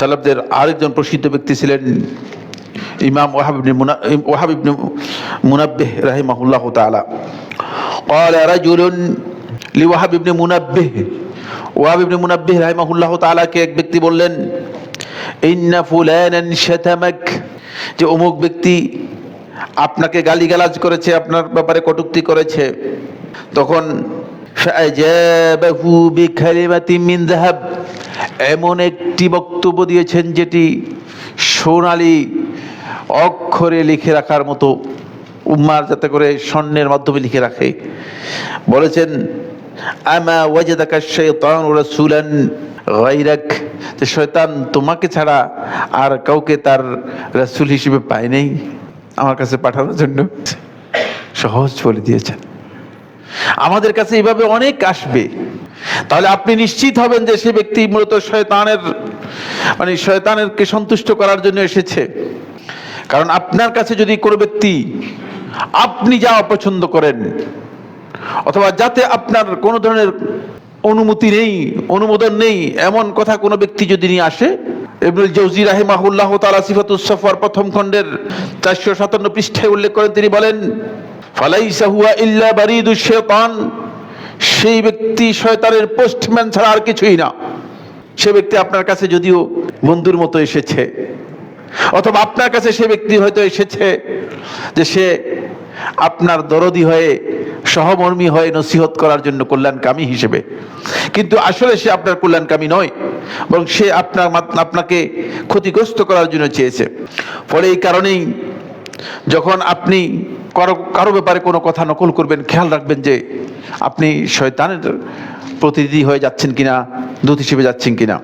সালাফদের আরেকজন প্রসিদ্ধ ব্যক্তি ছিলেন ইমাম ওয়াহাব ইবনে মুনা ওয়াহাব ইবনে মুনাব্বিহ রাহিমাহুল্লাহ তাআলা قال رجل لوهب ابن মুনাব্বিহ ওয়াহাব ইবনে মুনাব্বিহ রাহিমাহুল্লাহ তাআলাকে এক ব্যক্তি বললেন ইন্না ফুলানান শাতামাক যে অমুক ব্যক্তি আপনাকে গালিগালাজ করেছে আপনার ব্যাপারে কটূক্তি করেছে তখন ফাজাবাহু বিকালিমাতিন মিন যাহাব এমন একটি বক্তব্য দিয়েছেন যেটি সোনালি অক্ষরে লিখে রাখার মতো, উম্মার যাতে করে স্বর্ণের মাধ্যমে লিখে রাখে। বলেছেন, আমা ওয়াজাদাকা শাইতান রাসূলান গায়রাক। যে শয়তান তোমাকে ছাড়া আর কাউকে তার রাসূল হিসেবে পায় নাই, আমার কাছে পাঠানোর জন্য। সহজ বলে দিয়েছেন। আমাদের কাছে এইভাবে অনেক আসবে। তাহলে আপনি নিশ্চিত হবেন যে সে ব্যক্তি মূলত শয়তানের মানে শয়তানেরকে সন্তুষ্ট করার জন্য এসেছে। কারণ আপনার কাছে যদি কোনো ব্যক্তি আপনি যা অপছন্দ করেন, অথবা যাতে আপনার কোনো ধরনের অনুমতি নেই, অনুমোদন নেই, এমন কথা কোনো ব্যক্তি যদি নিয়ে আসে, ইবনুল জৌজি রাহিমাহুল্লাহ তাআলা সিফাতুস সফর প্রথম খণ্ডের চারশো সাতান্ন পৃষ্ঠায় উল্লেখ করেন, তিনি বলেন, ফালাইসা হুয়া ইল্লা বারিদুশ শাইতান। সেই ব্যক্তি শয়তানের পোস্টম্যান ছাড়া আর কিছুই না। সে ব্যক্তি আপনার কাছে যদিও বন্ধুর মতো এসেছে, অথবা আপনার কাছে সে ব্যক্তি হয়তো এসেছে যে সে আপনার দরদি হয়ে, সহমর্মী হয়ে নসিহত করার জন্য কল্যাণকামী হিসেবে। কিন্তু আসলে সে আপনার কল্যাণকামী নয়, বরং সে আপনার আপনাকে ক্ষতিগ্রস্ত করার জন্য চেয়েছে। ফলে এই কারণেই যখন আপনি কারও কারও ব্যাপারে কোনো কথা নকল করবেন, খেয়াল রাখবেন যে আপনি শয়তানের প্রতিনিধি হয়ে যাচ্ছেন কিনা, দূত হিসেবে যাচ্ছেন কিনা।